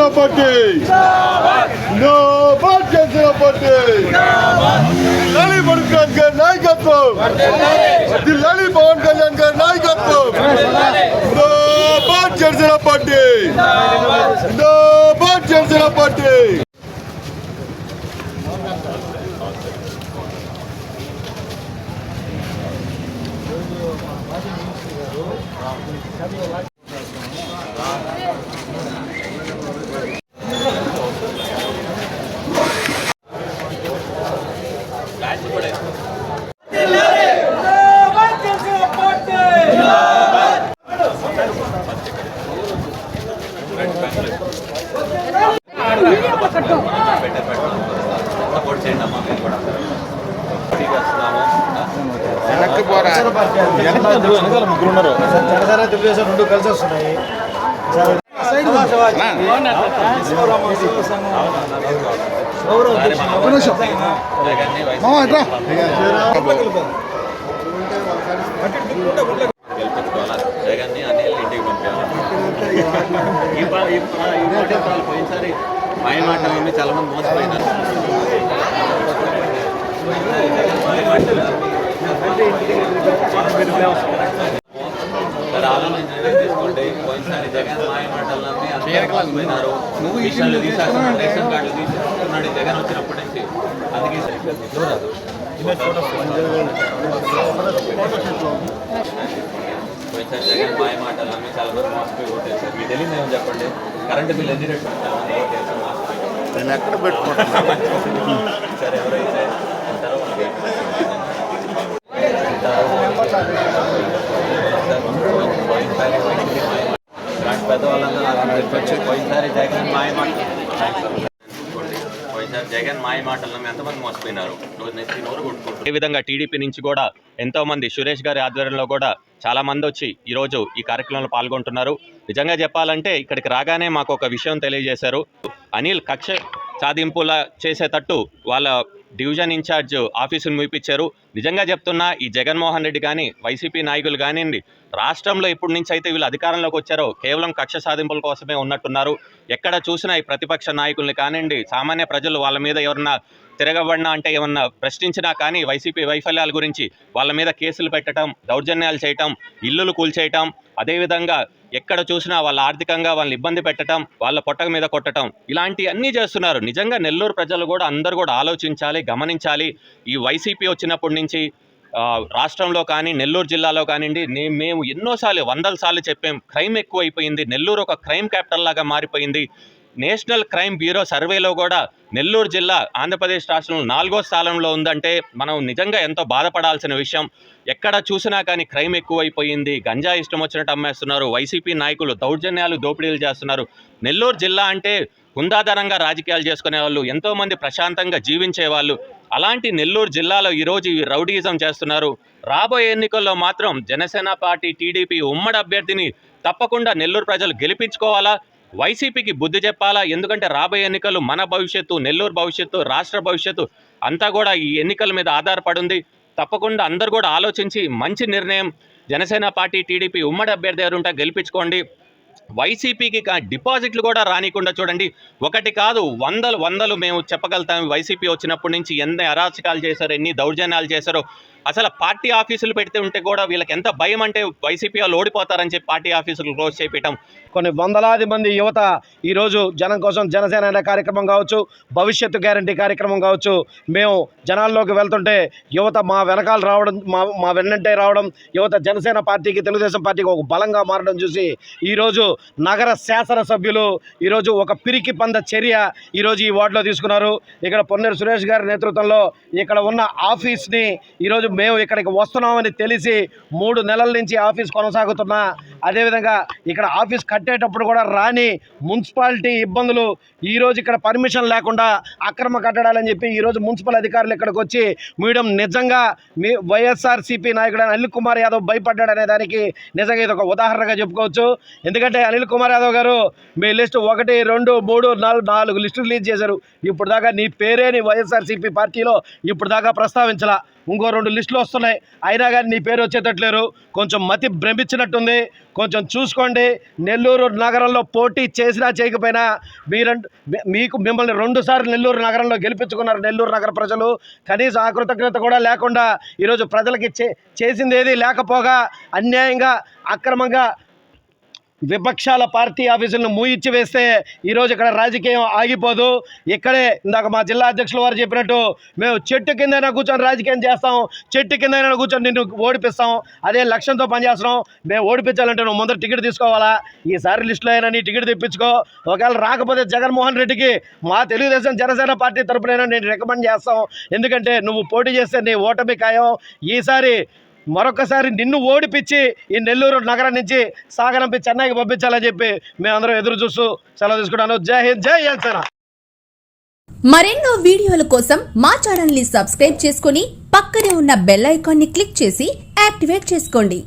Janasena party నోబాద్ Janasena party లాలి పడుకాన్ గారి నాయకత్వం! లాలి పవన్ కళ్యాణ్ గారి నాయకత్వం! నోబాద్ జనసేన పార్టీ నోబాద్ జనసేన పార్టీ సపోర్ట్ చేయండి అమ్మా మీరు కూడా చేస్తున్నాము జనసేన తెలుగుదేశం రెండు కలిసి వస్తున్నాయి జగన్ని గెలిపించుకోవాలా? జగన్ని ఇంటికి పంపించాలి? పోయినసారి మాయ మాట చాలా మంది మోసపోయినారు. సరే ఆలోచన తీసుకోండి. పోయినసారి జగన్ మాయ మాటలు నమ్మి అందరూ మోసపోయినారు విషయాలు తీసేస్తున్నాడు రేషన్ కార్డులు తీసేస్తున్నాడు జగన్ వచ్చినప్పటి నుంచి. అందుకే జగన్ మాయ మాటలు నమ్మి చాలా మంది మోసపోయి ఓటేశారు మీకు తెలియదు ఏమో చెప్పండి? కరెంట్ బిల్ ఎన్ని రేట్లు నేను ఎక్కడ పెట్టుకుంటున్నాను సరే ఎవరైతే ఉంటారో వాళ్ళకి పోయినసారి వైసీపీ మాయ మాట. ఇలాంటి పెద్దవాళ్ళందరూ నాకు తెలిసి పోయినసారి జగన్ మాయ మాట పోయినసారి జగన్ మాయ మాటలు నమ్మి ఎంతమంది మోసపోయినారు? ఈ విధంగా టీడీపీ నుంచి కూడా ఎంతో మంది సురేష్ గారి ఆధ్వర్యంలో కూడా చాలా మంది వచ్చి ఈరోజు ఈ కార్యక్రమంలో పాల్గొంటున్నారు. నిజంగా చెప్పాలంటే ఇక్కడికి రాగానే మాకు ఒక విషయం తెలియజేశారు. అనిల్ కక్ష సాధింపుల చేసేటట్టు వాళ్ళ డివిజన్ ఇన్ఛార్జ్ ఆఫీసును మూపించారు నిజంగా చెప్తున్నా ఈ జగన్మోహన్ రెడ్డి కానీ వైసీపీ నాయకులు కానివ్వండి రాష్ట్రంలో ఇప్పటి నుంచి అయితే వీళ్ళు అధికారంలోకి వచ్చారో కేవలం కక్ష సాధింపుల కోసమే ఉన్నట్టున్నారు. ఎక్కడ చూసినా ఈ ప్రతిపక్ష నాయకుల్ని కానివ్వండి సామాన్య ప్రజలు వాళ్ళ మీద ఎవరన్నా తిరగబడినా అంటే ఏమన్నా ప్రశ్నించినా కానీ వైసీపీ వైఫల్యాల గురించి వాళ్ళ మీద కేసులు పెట్టడం దౌర్జన్యాలు చేయటం ఇల్లులు కూల్చేయటం అదేవిధంగా ఎక్కడ చూసినా వాళ్ళ ఆర్థికంగా వాళ్ళని ఇబ్బంది పెట్టడం వాళ్ళ పొట్టక మీద కొట్టడం ఇలాంటి అన్నీ చేస్తున్నారు. నిజంగా నెల్లూరు ప్రజలు కూడా అందరూ కూడా ఆలోచించాలి గమనించాలి. ఈ వైసీపీ వచ్చినప్పటి నుంచి రాష్ట్రంలో కానీ నెల్లూరు జిల్లాలో కానివ్వండి నేను మేము ఎన్నోసార్లు వందల సార్లు చెప్పాం క్రైమ్ ఎక్కువైపోయింది నెల్లూరు ఒక క్రైమ్ క్యాపిటల్ లాగా మారిపోయింది. నేషనల్ క్రైమ్ బ్యూరో సర్వేలో కూడా నెల్లూరు జిల్లా ఆంధ్రప్రదేశ్ రాష్ట్రంలో నాలుగో స్థానంలో ఉందంటే మనం నిజంగా ఎంతో బాధపడాల్సిన విషయం. ఎక్కడ చూసినా కానీ క్రైమ్ ఎక్కువైపోయింది. గంజా ఇష్టం వచ్చినట్టు అమ్మేస్తున్నారు. వైసీపీ నాయకులు దౌర్జన్యాలు దోపిడీలు చేస్తున్నారు. నెల్లూరు జిల్లా అంటే హుందాదరంగా రాజకీయాలు చేసుకునే వాళ్ళు ఎంతోమంది ప్రశాంతంగా జీవించే వాళ్ళు. అలాంటి నెల్లూరు జిల్లాలో ఈరోజు రౌడీజం రౌడీయిజం చేస్తున్నారు. రాబోయే ఎన్నికల్లో మాత్రం జనసేన పార్టీ టీడీపీ ఉమ్మడి అభ్యర్థిని తప్పకుండా నెల్లూరు ప్రజలు గెలిపించుకోవాలా? వైసీపీకి బుద్ధి చెప్పాలా? ఎందుకంటే రాబోయే ఎన్నికలు మన భవిష్యత్తు నెల్లూరు భవిష్యత్తు రాష్ట్ర భవిష్యత్తు అంతా కూడా ఈ ఎన్నికల మీద ఆధారపడింది. తప్పకుండా అందరు కూడా ఆలోచించి మంచి నిర్ణయం జనసేన పార్టీ టీడీపీ ఉమ్మడి అభ్యర్థి ఎవరు ఉంటే గెలిపించుకోండి. వైసీపీకి డిపాజిట్లు కూడా రానికుండా చూడండి. ఒకటి కాదు వందలు వందలు మేము చెప్పగలుగుతాం. వైసీపీ వచ్చినప్పటి నుంచి ఎన్ని అరాచకాలు చేశారు ఎన్ని దౌర్జన్యాలు చేశారో. అసలు పార్టీ ఆఫీసులు పెడితే ఉంటే కూడా వీళ్ళకి ఎంత భయం అంటే వైసీపీ వాళ్ళు ఓడిపోతారని చెప్పి పార్టీ ఆఫీసులు క్లోజ్ చేయటం కొన్ని వందలాది మంది యువత ఈరోజు జనం కోసం జనసేన అనే కార్యక్రమం కావచ్చు భవిష్యత్తు గ్యారంటీ కార్యక్రమం కావచ్చు మేము జనాల్లోకి వెళ్తుంటే యువత మా వెనకాల రావడం మా మా వెన్నంటే రావడం యువత జనసేన పార్టీకి తెలుగుదేశం పార్టీకి ఒక బలంగా మారడం చూసి ఈరోజు నగర శాసనసభ్యులు ఈరోజు ఒక పిరికి పంద చర్య ఈరోజు ఈ వార్డులో తీసుకున్నారు. ఇక్కడ పొన్నేరు సురేష్ గారి నేతృత్వంలో ఇక్కడ ఉన్న ఆఫీస్ని ఈరోజు మేము ఇక్కడికి వస్తున్నామని తెలిసి మూడు నెలల నుంచి ఆఫీస్ కొనసాగుతున్నా. అదేవిధంగా ఇక్కడ ఆఫీస్ కట్టేటప్పుడు కూడా రాని మున్సిపాలిటీ ఇబ్బందులు ఈరోజు ఇక్కడ పర్మిషన్ లేకుండా అక్రమ కట్టడాలని చెప్పి ఈరోజు మున్సిపల్ అధికారులు ఇక్కడికి వచ్చి మీడియం నిజంగా మీ వైఎస్ఆర్సీపీ నాయకుడు అనిల్ కుమార్ యాదవ్ భయపడ్డాడు అనే దానికి నిజంగా ఇది ఒక ఉదాహరణగా చెప్పుకోవచ్చు. ఎందుకంటే అనిల్ కుమార్ యాదవ్ గారు మీ లిస్ట్ ఒకటి రెండు మూడు నాలుగు నాలుగు లిస్టులు రిలీజ్ చేశారు. ఇప్పుడు దాకా నీ పేరే నీ వైఎస్ఆర్సీపీ పార్టీలో ఇప్పుడు దాకా ప్రస్తావించలా. ఇంకో రెండు లిస్టులు వస్తున్నాయి. అయినా కానీ నీ పేరు వచ్చేటట్లేరు. కొంచెం మతి భ్రమించినట్టుంది. కొంచెం చూసుకోండి. నెల్లూరు నగరంలో పోటీ చేసినా చేయకపోయినా మీరంట మీకు మిమ్మల్ని రెండుసార్లు నెల్లూరు నగరంలో గెలిపించుకున్నారు నెల్లూరు నగర ప్రజలు. కనీస ఆకృతజ్ఞత కూడా లేకుండా ఈరోజు ప్రజలకి చే చేసింది ఏది లేకపోగా అన్యాయంగా అక్రమంగా విపక్షాల పార్టీ ఆఫీసులను మూయిచ్చి వేస్తే ఈరోజు ఇక్కడ రాజకీయం ఆగిపోదు. ఇక్కడే ఇందాక మా జిల్లా అధ్యక్షుల వారు చెప్పినట్టు మేము చెట్టు కిందైనా కూర్చొని రాజకీయం చేస్తాం చెట్టు కిందైనా కూర్చొని నిన్ను ఓడిపిస్తాం అదే లక్ష్యంతో పనిచేస్తున్నాం. మేము ఓడిపించాలంటే నువ్వు ముందర టికెట్ తీసుకోవాలా? ఈసారి లిస్టులో అయినా నీ టికెట్ తెప్పించుకో. ఒకవేళ రాకపోతే జగన్మోహన్ రెడ్డికి మా తెలుగుదేశం జనసేన పార్టీ తరపునైనా నేను రికమెండ్ చేస్తాం. ఎందుకంటే నువ్వు పోటీ చేస్తే నీ ఓటమి ఖాయం. ఈసారి మరొకసారి నిన్ను ఓడిపించి ఈ నెల్లూరు నగరం నుంచి సాగనంపి చెన్నైకి పంపించాలని చెప్పి మేమందరం ఎదురు చూస్తూ సెలవు తీసుకుంటాను. జై హింద్ జై జనసేన మరెన్నో వీడియోల కోసం మా ఛానల్ని సబ్స్క్రైబ్ చేసుకుని పక్కనే ఉన్న బెల్ ఐకాన్ని క్లిక్ చేసి యాక్టివేట్ చేసుకోండి.